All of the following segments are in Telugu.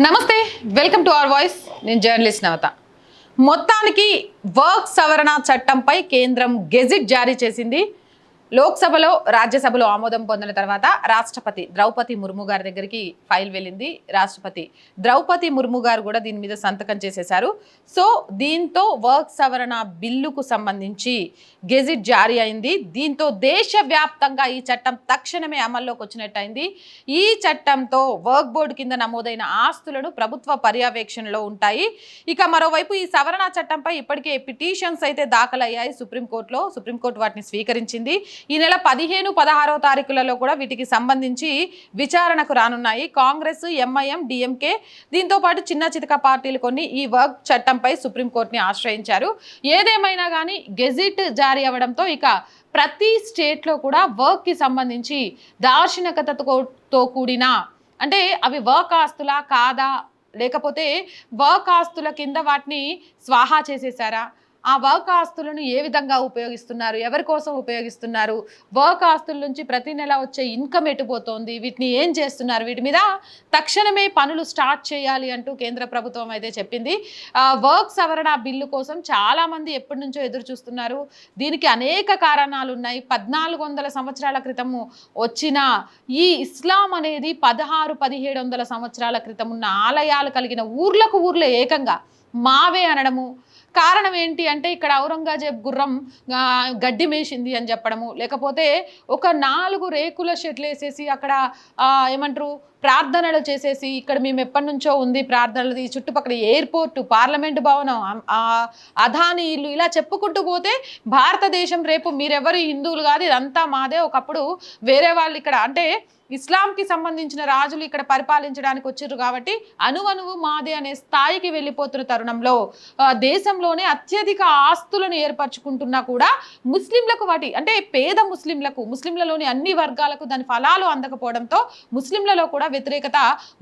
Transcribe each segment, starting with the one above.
నమస్తే వెల్కమ్ టు అవర్ వాయిస్. నేను జర్నలిస్ట్ నవత. మొత్తానికి వర్క్ సవరణ చట్టంపై కేంద్రం గెజిట్ జారీ చేసింది. లోక్సభలో రాజ్యసభలో ఆమోదం పొందిన తర్వాత రాష్ట్రపతి ద్రౌపది ముర్ము గారి దగ్గరికి ఫైల్ వెళ్ళింది. రాష్ట్రపతి ద్రౌపది ముర్ము గారు కూడా దీని మీద సంతకం చేసేశారు. సో దీంతో వర్క్ సవరణ బిల్లుకు సంబంధించి గెజిట్ జారీ అయింది. దీంతో దేశవ్యాప్తంగా ఈ చట్టం తక్షణమే అమల్లోకి వచ్చినట్టయింది. ఈ చట్టంతో వర్క్ బోర్డు కింద నమోదైన ఆస్తులను ప్రభుత్వ పర్యవేక్షణలో ఉంటాయి. ఇక మరోవైపు ఈ సవరణ చట్టంపై ఇప్పటికే పిటిషన్స్ అయితే దాఖలయ్యాయి సుప్రీంకోర్టులో. సుప్రీంకోర్టు వాటిని స్వీకరించింది. ఈ నెల పదిహేను పదహారో తారీఖులలో కూడా వీటికి సంబంధించి విచారణకు రానున్నాయి. కాంగ్రెస్ ఎంఐఎం డిఎంకే దీంతో పాటు చిన్న చితక పార్టీలు కొన్ని ఈ వర్క్ చట్టంపై సుప్రీంకోర్టుని ఆశ్రయించారు. ఏదేమైనా కానీ గెజిట్ జారీ అవ్వడంతో ఇక ప్రతి స్టేట్లో కూడా వర్క్కి సంబంధించి దార్శనికతతో కూడిన అంటే అవి వర్క్ ఆస్తులా కాదా? లేకపోతే వర్క్ ఆస్తుల కింద వాటిని స్వాహా చేసేసారా? ఆ వర్క్ ఆస్తులను ఏ విధంగా ఉపయోగిస్తున్నారు? ఎవరి కోసం ఉపయోగిస్తున్నారు? వర్క్ ఆస్తుల నుంచి ప్రతి నెల వచ్చే ఇన్కమ్ ఎటుపోతోంది వీటిని ఏం చేస్తున్నారు? వీటి మీద తక్షణమే పనులు స్టార్ట్ చేయాలి అంటూ కేంద్ర ప్రభుత్వం అయితే చెప్పింది. వర్క్ సవరణ బిల్లు కోసం చాలామంది ఎప్పటి నుంచో ఎదురు చూస్తున్నారు దీనికి అనేక కారణాలు ఉన్నాయి. పద్నాలుగు వందల సంవత్సరాల క్రితము వచ్చిన ఈ ఇస్లాం అనేది పదహారు పదిహేడు వందల సంవత్సరాల క్రితం ఉన్న ఆలయాలు కలిగిన ఊర్లకు ఊర్లే ఏకంగా మావే అనడము కారణం ఏంటి అంటే ఇక్కడ ఔరంగజేబ్ గుర్రం గడ్డి మేసింది అని చెప్పడము. లేకపోతే ఒక నాలుగు రేకుల షెడ్లు వేసేసి అక్కడ ఏమంటారు ప్రార్థనలు చేసేసి ఇక్కడ మేము ఎప్పటి నుంచో ఉంది ప్రార్థనలు ఈ చుట్టుపక్కల ఎయిర్పోర్ట్ పార్లమెంట్ భవనం అధాని ఇల్లు ఇలా చెప్పుకుంటూ పోతే భారతదేశం రేపు మీరెవరు హిందువులు కాదు ఇదంతా మాదే. ఒకప్పుడు వేరే వాళ్ళు ఇక్కడ అంటే ఇస్లాంకి సంబంధించిన రాజులు ఇక్కడ పరిపాలించడానికి వచ్చారు కాబట్టి అనువనువు మాదే అనే స్థాయికి వెళ్ళిపోతున్న తరుణంలో దేశంలోనే అత్యధిక ఆస్తులను ఏర్పరచుకుంటున్నా కూడా ముస్లింలకు వాటి అంటే పేద ముస్లింలకు ముస్లింలలోని అన్ని వర్గాలకు దాని ఫలాలు అందకపోవడంతో ముస్లింలలో కూడా వ్యతిరేకత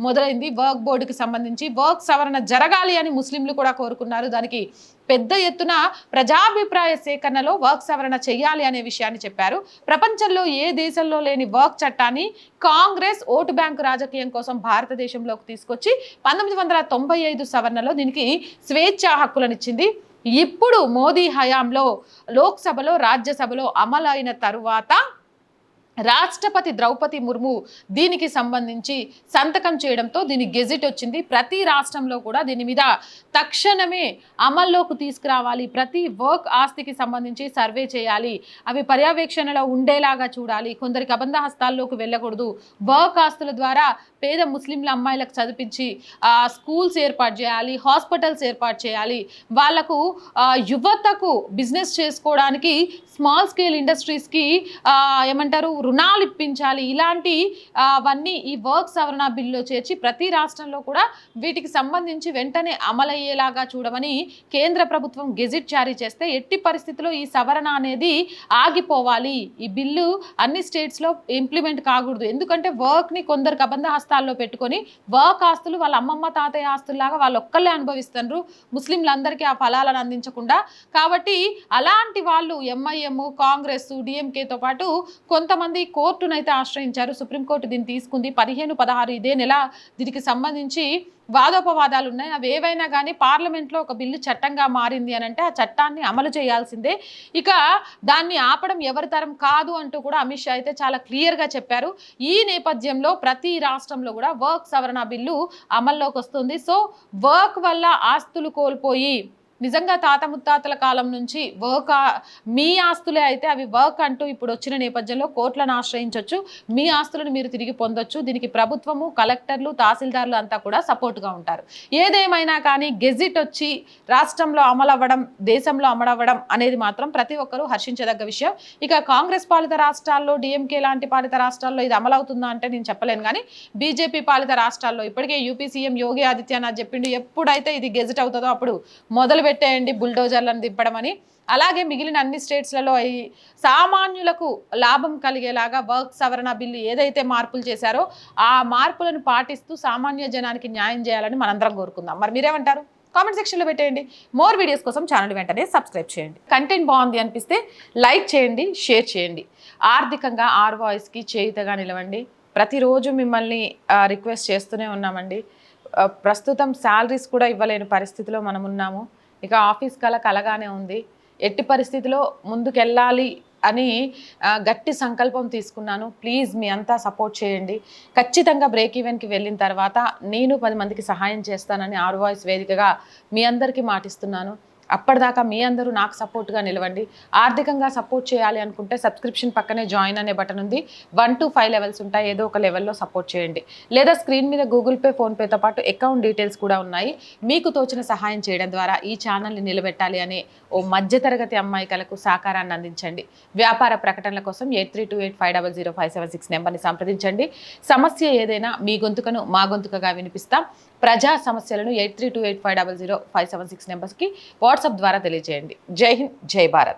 మొదలైంది. వర్క్ బోర్డుకి సంబంధించి వర్క్ సవరణ జరగాలి అని ముస్లింలు కూడా కోరుకున్నారు. దానికి పెద్ద ఎత్తున ప్రజాభిప్రాయ సేకరణలో వర్క్ సవరణ చేయాలి అనే విషయాన్ని చెప్పారు. ప్రపంచంలో ఏ దేశంలో లేని వర్క్ చట్టాన్ని కాంగ్రెస్ ఓటు బ్యాంకు రాజకీయం కోసం భారతదేశంలోకి తీసుకొచ్చి పంతొమ్మిది వందల తొంభై ఐదు సవరణలో దీనికి స్వేచ్ఛా హక్కులనిచ్చింది. ఇప్పుడు మోదీ హయాంలో లోక్సభలో రాజ్యసభలో అమలైన తరువాత రాష్ట్రపతి ద్రౌపది ముర్ము దీనికి సంబంధించి సంతకం చేయడంతో దీని గెజిట్ వచ్చింది. ప్రతి రాష్ట్రంలో కూడా దీని మీద తక్షణమే అమల్లోకి తీసుకురావాలి. ప్రతి వర్క్ ఆస్తికి సంబంధించి సర్వే చేయాలి. అవి పర్యవేక్షణలో ఉండేలాగా చూడాలి. కొందరికి అబంధ హస్తాల్లోకి వెళ్ళకూడదు. వర్క్ ఆస్తుల ద్వారా పేద ముస్లింల అమ్మాయిలకు చదివించి స్కూల్స్ ఏర్పాటు చేయాలి హాస్పిటల్స్ ఏర్పాటు చేయాలి. వాళ్ళకు యువతకు బిజినెస్ చేసుకోవడానికి స్మాల్ స్కేల్ ఇండస్ట్రీస్కి ఏమంటారు రుణాలు ఇప్పించాలి. ఇలాంటి అవన్నీ ఈ వర్క్ సవరణ బిల్లులో చేర్చి ప్రతి రాష్ట్రంలో కూడా వీటికి సంబంధించి వెంటనే అమలయ్యేలాగా చూడమని కేంద్ర ప్రభుత్వం గెజిట్ జారీ చేస్తే ఎట్టి పరిస్థితిలో ఈ సవరణ అనేది ఆగిపోవాలి. ఈ బిల్లు అన్ని స్టేట్స్లో ఇంప్లిమెంట్ కాకూడదు. ఎందుకంటే వర్క్ని కొందరికి అబంధ హస్తాల్లో పెట్టుకొని వర్క్ ఆస్తులు వాళ్ళ అమ్మమ్మ తాతయ్య ఆస్తుల్లాగా వాళ్ళు ఒక్కళ్ళే అనుభవిస్తున్నారు ముస్లింలందరికీ ఆ ఫలాలను అందించకుండా. కాబట్టి అలాంటి వాళ్ళు ఎంఐఎం కాంగ్రెస్ డిఎంకేతో పాటు కొంతమంది కోర్టునైతే ఆశ్రయించారు. సుప్రీంకోర్టు దీన్ని తీసుకుంది. పదిహేను పదహారు ఇదే నెల దీనికి సంబంధించి వాదోపవాదాలు ఉన్నాయి. అవి ఏవైనా కానీ పార్లమెంట్లో ఒక బిల్లు చట్టంగా మారింది అని అంటే ఆ చట్టాన్ని అమలు చేయాల్సిందే. ఇక దాన్ని ఆపడం ఎవరి తరం కాదు అంటూ కూడా అమిత్ షా అయితే చాలా క్లియర్గా చెప్పారు. ఈ నేపథ్యంలో ప్రతి రాష్ట్రంలో కూడా వర్క్ సవరణ బిల్లు అమల్లోకి వస్తుంది. సో వర్క్ వల్ల ఆస్తులు కోల్పోయి నిజంగా తాత ముత్తాతల కాలం నుంచి వర్క్ మీ ఆస్తులే అయితే అవి వర్క్ అంటూ ఇప్పుడు వచ్చిన నేపథ్యంలో కోర్టులను ఆశ్రయించవచ్చు మీ ఆస్తులను మీరు తిరిగి పొందొచ్చు. దీనికి ప్రభుత్వము కలెక్టర్లు తహసీల్దార్లు అంతా కూడా సపోర్ట్గా ఉంటారు. ఏదేమైనా కానీ గెజిట్ వచ్చి రాష్ట్రంలో అమలవ్వడం దేశంలో అమలవ్వడం అనేది మాత్రం ప్రతి ఒక్కరూ హర్షించదగ్గ విషయం. ఇక కాంగ్రెస్ పాలిత రాష్ట్రాల్లో డిఎంకే లాంటి పాలిత రాష్ట్రాల్లో ఇది అమలవుతుందా అంటే నేను చెప్పలేను కానీ బీజేపీ పాలిత రాష్ట్రాల్లో ఇప్పటికే యూపీ సీఎం యోగి ఆదిత్యనాథ్ చెప్పిండు ఎప్పుడైతే ఇది గెజిట్ అవుతుందో అప్పుడు మొదలు పెట్టేయండి బుల్డోజర్లను దింపడమని. అలాగే మిగిలిన అన్ని స్టేట్స్లలో ఈ సామాన్యులకు లాభం కలిగేలాగా వర్క్ సవరణ బిల్లు ఏదైతే మార్పులు చేశారో ఆ మార్పులను పాటిస్తూ సామాన్య జనానికి న్యాయం చేయాలని మనందరం కోరుకుందాం. మరి మీరేమంటారు? కామెంట్ సెక్షన్లో పెట్టేయండి. మోర్ వీడియోస్ కోసం ఛానల్ వెంటనే సబ్స్క్రైబ్ చేయండి. కంటెంట్ బాగుంది అనిపిస్తే లైక్ చేయండి షేర్ చేయండి. ఆర్థికంగా ఆర్ వాయిస్కి చేయుతగా నిలవండి. ప్రతిరోజు మిమ్మల్ని రిక్వెస్ట్ చేస్తూనే ఉన్నామండి. ప్రస్తుతం శాలరీస్ కూడా ఇవ్వలేని పరిస్థితిలో మనం ఉన్నాము ఇక ఆఫీస్ కల కలగానే ఉంది. ఎట్టి పరిస్థితిలో ముందుకెళ్ళాలి అని గట్టి సంకల్పం తీసుకున్నాను. ప్లీజ్ మీ అంతా సపోర్ట్ చేయండి. ఖచ్చితంగా బ్రేక్ ఈవెన్కి వెళ్ళిన తర్వాత నేను పది మందికి సహాయం చేస్తానని ఆరు వాయిస్ వేదికగా మీ అందరికీ మాటిస్తున్నాను. అప్పటిదాకా మీ అందరూ నాకు సపోర్ట్గా నిలవండి. ఆర్థికంగా సపోర్ట్ చేయాలి అనుకుంటే సబ్స్క్రిప్షన్ పక్కనే జాయిన్ అనే బటన్ ఉంది. వన్ టు ఫైవ్ లెవెల్స్ ఉంటాయి. ఏదో ఒక లెవెల్లో సపోర్ట్ చేయండి. లేదా స్క్రీన్ మీద గూగుల్ పే ఫోన్పేతో పాటు అకౌంట్ డీటెయిల్స్ కూడా ఉన్నాయి. మీకు తోచిన సహాయం చేయడం ద్వారా ఈ ఛానల్ని నిలబెట్టాలి అనే ఓ మధ్యతరగతి అమ్మాయికలకు సహకారాన్ని అందించండి. వ్యాపార ప్రకటనల కోసం eight three two eight five double zero five seven six నెంబర్ని సంప్రదించండి. సమస్య ఏదైనా మీ గొంతుకను మా గొంతుకగా వినిపిస్తాం. ప్రజా సమస్యలను eight three two eight five double zero five seven six నెంబర్స్కి వాట్సాప్ ద్వారా తెలియజేయండి. జై హింద్ జై భారత్.